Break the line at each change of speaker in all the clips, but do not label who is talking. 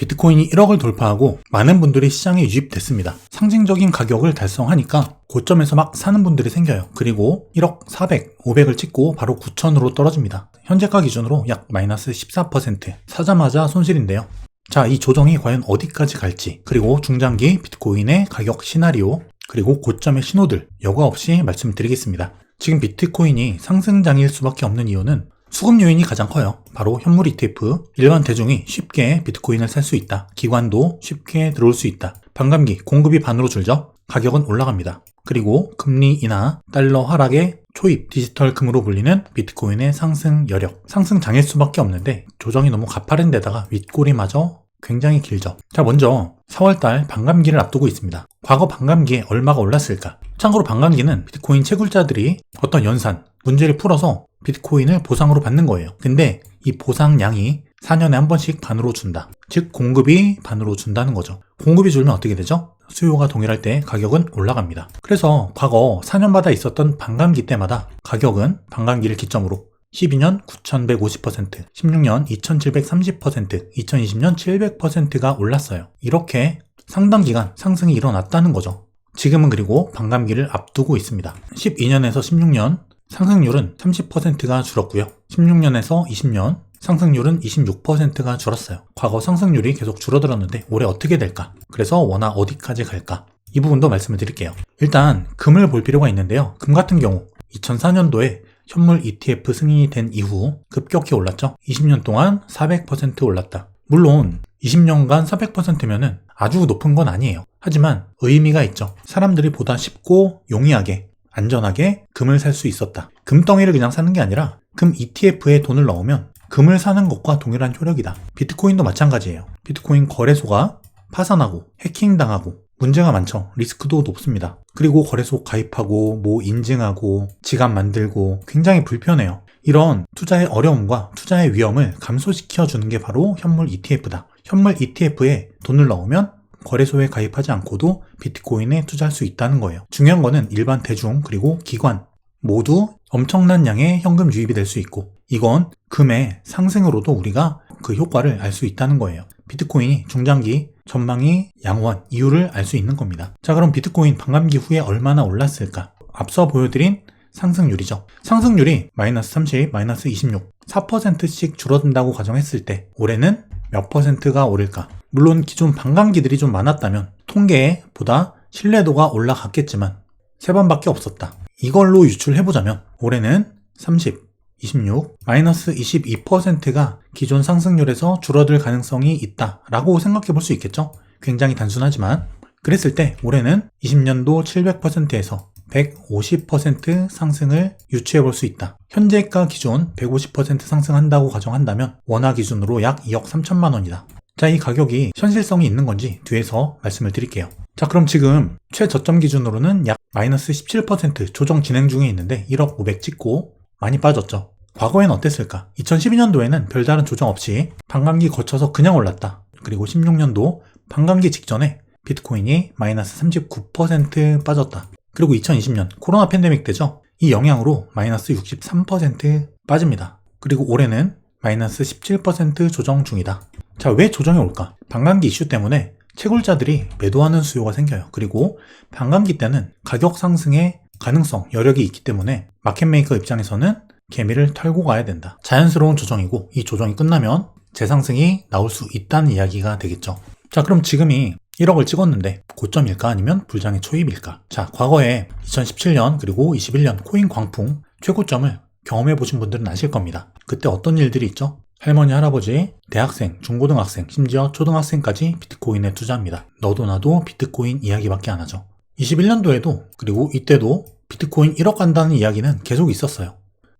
비트코인이 1억을 돌파하고 많은 분들이 시장에 유입됐습니다. 상징적인 가격을 달성하니까 고점에서 막 사는 분들이 생겨요. 그리고 1억 400, 500을 찍고 바로 9천으로 떨어집니다. 현재가 기준으로 약 마이너스 14% 사자마자 손실인데요. 자, 이 조정이 과연 어디까지 갈지, 그리고 중장기 비트코인의 가격 시나리오, 그리고 고점의 신호들 여과 없이 말씀드리겠습니다. 지금 비트코인이 상승장일 수밖에 없는 이유는 수급 요인이 가장 커요. 바로 현물 ETF, 일반 대중이 쉽게 비트코인을 살 수 있다. 기관도 쉽게 들어올 수 있다. 반감기, 공급이 반으로 줄죠. 가격은 올라갑니다. 그리고 금리 인하, 달러 하락의 초입, 디지털 금으로 불리는 비트코인의 상승 여력, 상승장일 수밖에 없는데 조정이 너무 가파른 데다가 윗꼬리마저 굉장히 길죠. 자, 먼저 4월달 반감기를 앞두고 있습니다. 과거 반감기에 얼마가 올랐을까? 참고로 반감기는 비트코인 채굴자들이 어떤 연산, 문제를 풀어서 비트코인을 보상으로 받는 거예요. 근데 이 보상량이 4년에 한 번씩 반으로 준다. 즉, 공급이 반으로 준다는 거죠. 공급이 줄면 어떻게 되죠? 수요가 동일할 때 가격은 올라갑니다. 그래서 과거 4년마다 있었던 반감기 때마다 가격은 반감기를 기점으로 12년 9,150%, 16년 2,730%, 2020년 700%가 올랐어요. 이렇게 상당 기간 상승이 일어났다는 거죠. 지금은 그리고 반감기를 앞두고 있습니다. 12년에서 16년 상승률은 30%가 줄었고요. 16년에서 20년 상승률은 26%가 줄었어요. 과거 상승률이 계속 줄어들었는데 올해 어떻게 될까? 그래서 워낙 어디까지 갈까? 이 부분도 말씀을 드릴게요. 일단 금을 볼 필요가 있는데요. 금 같은 경우 2004년도에 현물 ETF 승인이 된 이후 급격히 올랐죠. 20년 동안 400% 올랐다. 물론 20년간 400%면은 아주 높은 건 아니에요. 하지만 의미가 있죠. 사람들이 보다 쉽고 용이하게 안전하게 금을 살 수 있었다. 금덩이를 그냥 사는 게 아니라 금 ETF에 돈을 넣으면 금을 사는 것과 동일한 효력이다. 비트코인도 마찬가지예요. 비트코인 거래소가 파산하고 해킹당하고 문제가 많죠. 리스크도 높습니다. 그리고 거래소 가입하고 뭐 인증하고 지갑 만들고 굉장히 불편해요. 이런 투자의 어려움과 투자의 위험을 감소시켜 주는 게 바로 현물 ETF다. 현물 ETF에 돈을 넣으면 거래소에 가입하지 않고도 비트코인에 투자할 수 있다는 거예요. 중요한 거는 일반 대중 그리고 기관 모두 엄청난 양의 현금 유입이 될 수 있고 이건 금의 상승으로도 우리가 그 효과를 알 수 있다는 거예요. 비트코인이 중장기 전망이 양호한 이유를 알 수 있는 겁니다. 자, 그럼 비트코인 반감기 후에 얼마나 올랐을까? 앞서 보여드린 상승률이죠. 상승률이 마이너스 30, 마이너스 26, 4%씩 줄어든다고 가정했을 때 올해는 몇 퍼센트가 오를까? 물론 기존 반감기들이 좀 많았다면 통계보다 신뢰도가 올라갔겠지만 세 번밖에 없었다. 이걸로 유출해보자면 올해는 30, 26, 마이너스 22%가 기존 상승률에서 줄어들 가능성이 있다 라고 생각해 볼 수 있겠죠? 굉장히 단순하지만 그랬을 때 올해는 20년도 700%에서 150% 상승을 유추해 볼 수 있다. 현재가 기존 150% 상승한다고 가정한다면 원화 기준으로 약 2억 3천만 원이다. 자, 이 가격이 현실성이 있는 건지 뒤에서 말씀을 드릴게요. 자, 그럼 지금 최저점 기준으로는 약 마이너스 17% 조정 진행 중에 있는데 1억 500 찍고 많이 빠졌죠. 과거엔 어땠을까? 2012년도에는 별다른 조정 없이 반감기 거쳐서 그냥 올랐다. 그리고 16년도 반감기 직전에 비트코인이 마이너스 39% 빠졌다. 그리고 2020년 코로나 팬데믹 때죠. 이 영향으로 마이너스 63% 빠집니다. 그리고 올해는 마이너스 17% 조정 중이다. 자, 왜 조정이 올까? 반감기 이슈 때문에 채굴자들이 매도하는 수요가 생겨요. 그리고 반감기 때는 가격 상승의 가능성, 여력이 있기 때문에 마켓메이커 입장에서는 개미를 털고 가야 된다. 자연스러운 조정이고 이 조정이 끝나면 재상승이 나올 수 있다는 이야기가 되겠죠. 자, 그럼 지금이 1억을 찍었는데 고점일까 아니면 불장의 초입일까? 자, 과거에 2017년 그리고 21년 코인 광풍 최고점을 경험해 보신 분들은 아실 겁니다. 그때 어떤 일들이 있죠? 할머니, 할아버지, 대학생, 중고등학생, 심지어 초등학생까지 비트코인에 투자합니다. 너도 나도 비트코인 이야기밖에 안 하죠. 21년도에도 그리고 이때도 비트코인 1억 간다는 이야기는 계속 있었어요.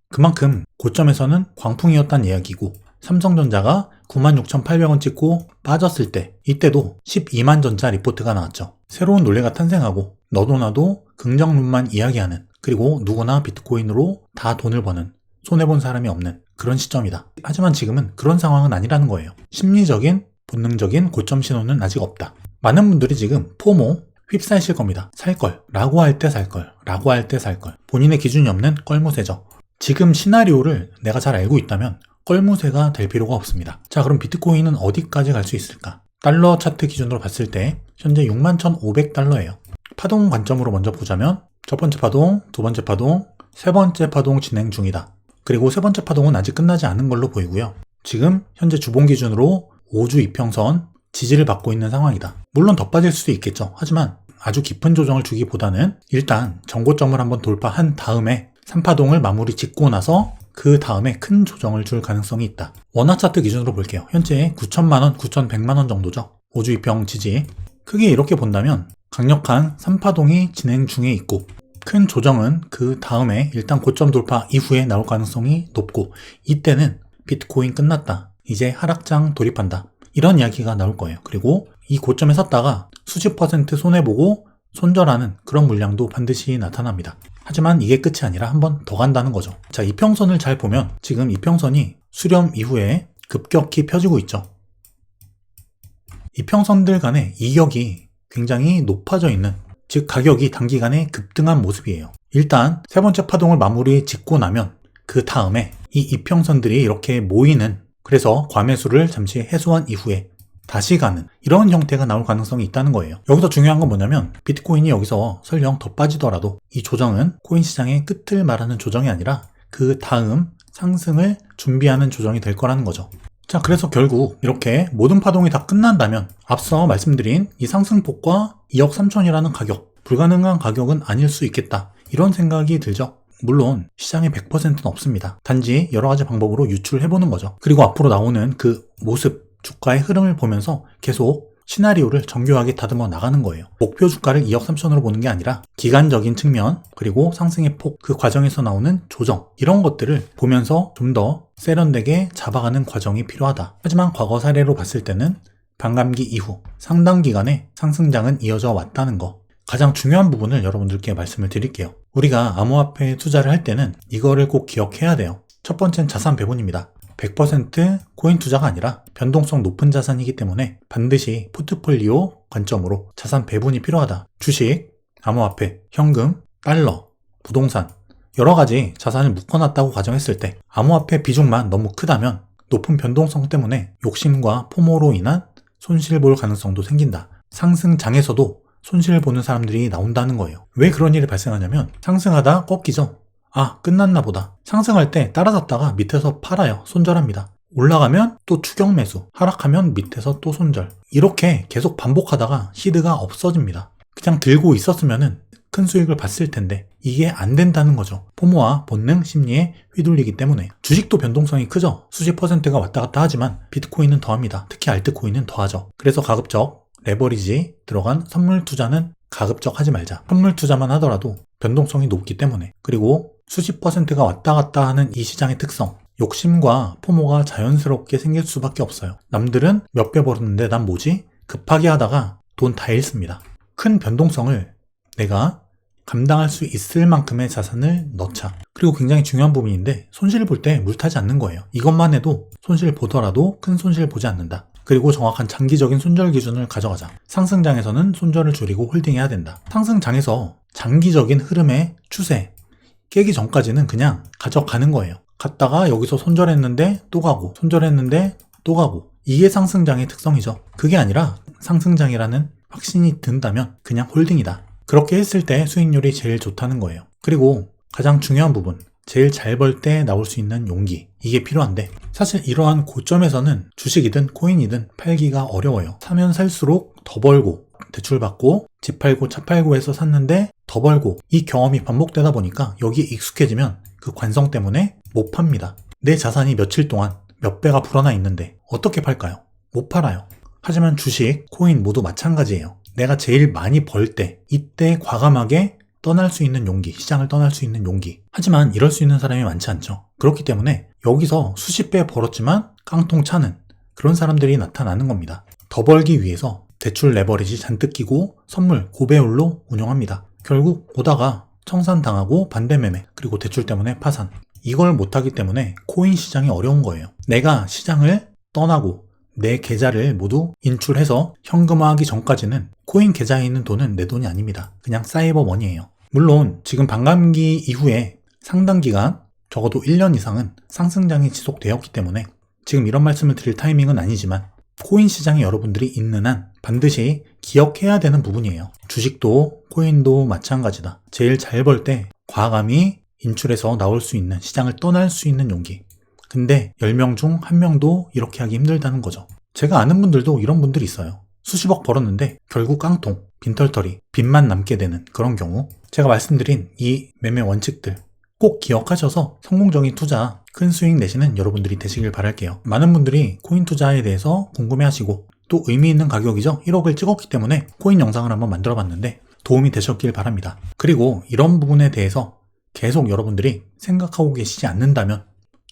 그만큼 고점에서는 광풍이었단 이야기고 삼성전자가 96,800원 찍고 빠졌을 때 이때도 12만 전자 리포트가 나왔죠. 새로운 논리가 탄생하고 너도 나도 긍정론만 이야기하는 그리고 누구나 비트코인으로 다 돈을 버는 손해본 사람이 없는 그런 시점이다. 하지만 지금은 그런 상황은 아니라는 거예요. 심리적인 본능적인 고점 신호는 아직 없다. 많은 분들이 지금 포모 휩싸이실 겁니다. 살 걸, 라고 할 때 살 걸, 라고 할 때 살 걸. 본인의 기준이 없는 껄무새죠. 지금 시나리오를 내가 잘 알고 있다면 껄무새가 될 필요가 없습니다. 자, 그럼 비트코인은 어디까지 갈 수 있을까? 달러 차트 기준으로 봤을 때 현재 61,500달러예요. 파동 관점으로 먼저 보자면 첫 번째 파동, 두 번째 파동, 세 번째 파동 진행 중이다. 그리고 세 번째 파동은 아직 끝나지 않은 걸로 보이고요. 지금 현재 주봉 기준으로 5주 이평선 지지를 받고 있는 상황이다. 물론 더 빠질 수도 있겠죠. 하지만 아주 깊은 조정을 주기보다는 일단 정고점을 한번 돌파한 다음에 3파동을 마무리 짓고 나서 그 다음에 큰 조정을 줄 가능성이 있다. 원화 차트 기준으로 볼게요. 현재 9천만원, 9,100만원 정도죠. 5주 이평 지지. 크게 이렇게 본다면 강력한 3파동이 진행 중에 있고 큰 조정은 그 다음에 일단 고점 돌파 이후에 나올 가능성이 높고 이때는 비트코인 끝났다. 이제 하락장 돌입한다. 이런 이야기가 나올 거예요. 그리고 이 고점에 섰다가 수십 퍼센트 손해보고 손절하는 그런 물량도 반드시 나타납니다. 하지만 이게 끝이 아니라 한 번 더 간다는 거죠. 자, 이평선을 잘 보면 지금 이평선이 수렴 이후에 급격히 펴지고 있죠. 이평선들 간의 이격이 굉장히 높아져 있는, 즉 가격이 단기간에 급등한 모습이에요. 일단 세 번째 파동을 마무리 짓고 나면 그 다음에 이 이평선들이 이렇게 모이는 그래서 과매수를 잠시 해소한 이후에 다시 가는 이런 형태가 나올 가능성이 있다는 거예요. 여기서 중요한 건 뭐냐면 비트코인이 여기서 설령 더 빠지더라도 이 조정은 코인 시장의 끝을 말하는 조정이 아니라 그 다음 상승을 준비하는 조정이 될 거라는 거죠. 자, 그래서 결국 이렇게 모든 파동이 다 끝난다면 앞서 말씀드린 이 상승폭과 2억 3천이라는 가격, 불가능한 가격은 아닐 수 있겠다. 이런 생각이 들죠. 물론 시장의 100%는 없습니다. 단지 여러 가지 방법으로 유출해보는 거죠. 그리고 앞으로 나오는 그 모습, 주가의 흐름을 보면서 계속 시나리오를 정교하게 다듬어 나가는 거예요. 목표 주가를 2억 3천으로 보는 게 아니라 기간적인 측면, 그리고 상승의 폭, 그 과정에서 나오는 조정, 이런 것들을 보면서 좀 더 세련되게 잡아가는 과정이 필요하다. 하지만 과거 사례로 봤을 때는 반감기 이후 상당 기간의 상승장은 이어져 왔다는 거. 가장 중요한 부분을 여러분들께 말씀을 드릴게요. 우리가 암호화폐에 투자를 할 때는 이거를 꼭 기억해야 돼요. 첫 번째는 자산 배분입니다. 100% 코인 투자가 아니라 변동성 높은 자산이기 때문에 반드시 포트폴리오 관점으로 자산 배분이 필요하다. 주식, 암호화폐, 현금, 달러, 부동산, 여러 가지 자산을 묶어놨다고 가정했을 때 암호화폐 비중만 너무 크다면 높은 변동성 때문에 욕심과 포모로 인한 손실 볼 가능성도 생긴다. 상승장에서도 손실을 보는 사람들이 나온다는 거예요. 왜 그런 일이 발생하냐면 상승하다 꺾이죠. 아, 끝났나 보다. 상승할 때 따라잡다가 밑에서 팔아요. 손절합니다. 올라가면 또 추격 매수, 하락하면 밑에서 또 손절. 이렇게 계속 반복하다가 시드가 없어집니다. 그냥 들고 있었으면은 큰 수익을 봤을 텐데 이게 안 된다는 거죠. 포모와 본능 심리에 휘둘리기 때문에 주식도 변동성이 크죠. 수십 퍼센트가 왔다 갔다 하지만 비트코인은 더합니다. 특히 알트코인은 더하죠. 그래서 가급적 레버리지 들어간 선물 투자는 가급적 하지 말자. 선물 투자만 하더라도 변동성이 높기 때문에 그리고 수십 퍼센트가 왔다 갔다 하는 이 시장의 특성 욕심과 포모가 자연스럽게 생길 수밖에 없어요. 남들은 몇 배 벌었는데 난 뭐지? 급하게 하다가 돈 다 잃습니다. 큰 변동성을 내가 감당할 수 있을 만큼의 자산을 넣자. 그리고 굉장히 중요한 부분인데 손실을 볼 때 물타지 않는 거예요. 이것만 해도 손실 보더라도 큰 손실 보지 않는다. 그리고 정확한 장기적인 손절 기준을 가져가자. 상승장에서는 손절을 줄이고 홀딩해야 된다. 상승장에서 장기적인 흐름의 추세, 깨기 전까지는 그냥 가져가는 거예요. 갔다가 여기서 손절했는데 또 가고, 손절했는데 또 가고. 이게 상승장의 특성이죠. 그게 아니라 상승장이라는 확신이 든다면 그냥 홀딩이다. 그렇게 했을 때 수익률이 제일 좋다는 거예요. 그리고 가장 중요한 부분, 제일 잘 벌 때 나올 수 있는 용기. 이게 필요한데, 사실 이러한 고점에서는 주식이든 코인이든 팔기가 어려워요. 사면 살수록 더 벌고, 대출받고, 집 팔고, 차 팔고 해서 샀는데 더 벌고, 이 경험이 반복되다 보니까 여기에 익숙해지면 그 관성 때문에 못 팝니다. 내 자산이 며칠 동안 몇 배가 불어나 있는데 어떻게 팔까요? 못 팔아요. 하지만 주식, 코인 모두 마찬가지예요. 내가 제일 많이 벌 때, 이때 과감하게 떠날 수 있는 용기, 시장을 떠날 수 있는 용기. 하지만 이럴 수 있는 사람이 많지 않죠. 그렇기 때문에 여기서 수십 배 벌었지만 깡통 차는 그런 사람들이 나타나는 겁니다. 더 벌기 위해서 대출 레버리지 잔뜩 끼고 선물 고배율로 운영합니다. 결국 오다가 청산당하고 반대매매 그리고 대출 때문에 파산. 이걸 못하기 때문에 코인 시장이 어려운 거예요. 내가 시장을 떠나고 내 계좌를 모두 인출해서 현금화하기 전까지는 코인 계좌에 있는 돈은 내 돈이 아닙니다. 그냥 사이버 머니예요. 물론 지금 반감기 이후에 상당 기간 적어도 1년 이상은 상승장이 지속되었기 때문에 지금 이런 말씀을 드릴 타이밍은 아니지만 코인 시장에 여러분들이 있는 한 반드시 기억해야 되는 부분이에요. 주식도 코인도 마찬가지다. 제일 잘 벌 때 과감히 인출해서 나올 수 있는 시장을 떠날 수 있는 용기. 근데 10명 중 1명도 이렇게 하기 힘들다는 거죠. 제가 아는 분들도 이런 분들이 있어요. 수십억 벌었는데 결국 깡통, 빈털터리, 빚만 남게 되는 그런 경우. 제가 말씀드린 이 매매 원칙들 꼭 기억하셔서 성공적인 투자, 큰 수익 내시는 여러분들이 되시길 바랄게요. 많은 분들이 코인 투자에 대해서 궁금해 하시고 또 의미 있는 가격이죠. 1억을 찍었기 때문에 코인 영상을 한번 만들어 봤는데 도움이 되셨길 바랍니다. 그리고 이런 부분에 대해서 계속 여러분들이 생각하고 계시지 않는다면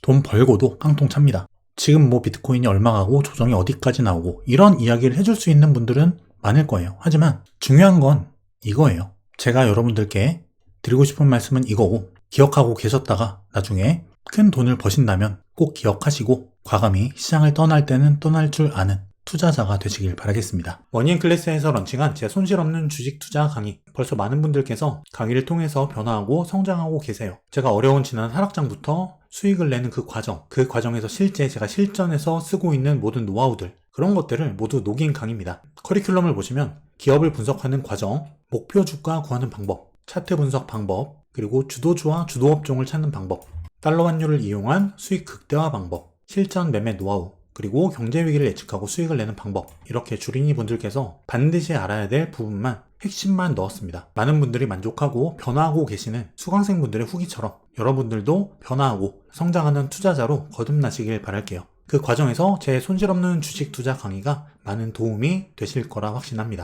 돈 벌고도 깡통 찹니다. 지금 뭐 비트코인이 얼마 가고 조정이 어디까지 나오고 이런 이야기를 해줄 수 있는 분들은 많을 거예요. 하지만 중요한 건 이거예요. 제가 여러분들께 드리고 싶은 말씀은 이거고 기억하고 계셨다가 나중에 큰 돈을 버신다면 꼭 기억하시고 과감히 시장을 떠날 때는 떠날 줄 아는 투자자가 되시길 바라겠습니다. 머니앤 클래스에서 런칭한 제 손실 없는 주식 투자 강의. 벌써 많은 분들께서 강의를 통해서 변화하고 성장하고 계세요. 제가 어려운 지난 하락장부터 수익을 내는 그 과정, 그 과정에서 실제 제가 실전에서 쓰고 있는 모든 노하우들, 그런 것들을 모두 녹인 강의입니다. 커리큘럼을 보시면 기업을 분석하는 과정, 목표 주가 구하는 방법, 차트 분석 방법, 그리고 주도주와 주도업종을 찾는 방법, 달러 환율을 이용한 수익 극대화 방법, 실전 매매 노하우, 그리고 경제 위기를 예측하고 수익을 내는 방법 이렇게 주린이 분들께서 반드시 알아야 될 부분만 핵심만 넣었습니다. 많은 분들이 만족하고 변화하고 계시는 수강생 분들의 후기처럼 여러분들도 변화하고 성장하는 투자자로 거듭나시길 바랄게요. 그 과정에서 제 손실 없는 주식 투자 강의가 많은 도움이 되실 거라 확신합니다.